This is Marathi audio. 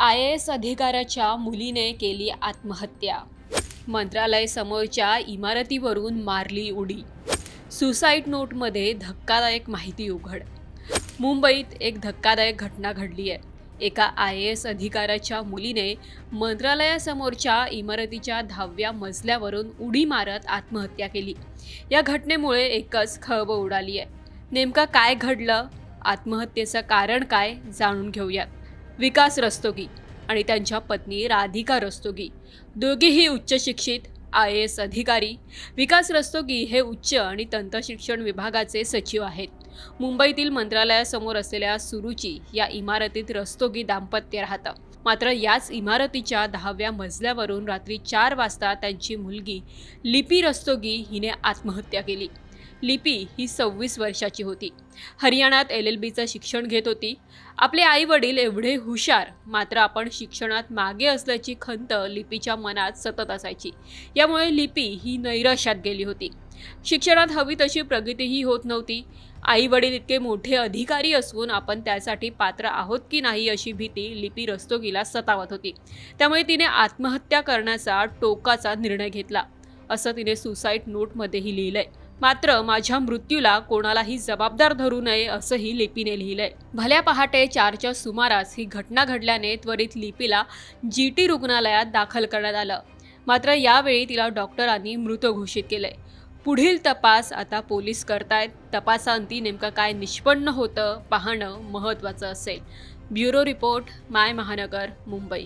आय एस अधिकाऱ्याच्या मुलीने केली आत्महत्या. मंत्रालय समोरच्या इमारतीवरून मारली उडी. सुसाईड नोटमध्ये धक्कादायक माहिती उघड. मुंबईत एक धक्कादायक घटना घडली आहे. एका आय एस अधिकाऱ्याच्या मुलीने मंत्रालयासमोरच्या इमारतीच्या दहाव्या मजल्यावरून उडी मारत आत्महत्या केली. या घटनेमुळे एकच खळबळ उडाली आहे. नेमका काय घडलं? आत्महत्येचं कारण काय? जाणून घेऊयात. विकास रस्तोगी आणि त्यांच्या पत्नी राधिका रस्तोगी. दोघेही उच्च शिक्षित आय एस अधिकारी. विकास रस्तोगी हे उच्च आणि तंत्रशिक्षण विभागाचे सचिव आहेत. मुंबईतील मंत्रालयासमोर असलेल्या सुरुची या इमारतीत रस्तोगी दाम्पत्य राहतं. मात्र याच इमारतीच्या दहाव्या मजल्यावरून रात्री चार वाजता त्यांची मुलगी लिपी रस्तोगी हिने आत्महत्या केली. लिपी ही सव्वीस वर्षाची होती. हरियाणात एल एल बीचं शिक्षण घेत होती. आपले आई वडील एवढे हुशार मात्र आपण शिक्षणात मागे असल्याची खंत लिपीच्या मनात सतत असायची. यामुळे लिपी ही नैराश्यात गेली होती. शिक्षणात हवी तशी प्रगतीही होत नव्हती. आई वडील इतके मोठे अधिकारी असून आपण त्यासाठी पात्र आहोत की नाही अशी भीती लिपी रस्तोगीला सतावत होती. त्यामुळे तिने आत्महत्या करण्याचा टोकाचा निर्णय घेतला. असं तिने सुसाईड नोटमध्येही लिहिलंय. मात्र माझ्या मृत्यूला कोणालाही जबाबदार धरू नये असंही लिपीने लिहिलंय. भल्या पहाटे चारच्या सुमारास ही घटना घडल्याने त्वरित लिपीला जी टी रुग्णालयात दाखल करण्यात आलं. मात्र यावेळी तिला डॉक्टरांनी मृत घोषित केलंय. पुढील तपास आता पोलीस करतायत. तपासांती नेमकं काय निष्पन्न होतं पाहणं महत्त्वाचं असेल. ब्युरो रिपोर्ट माय महानगर मुंबई.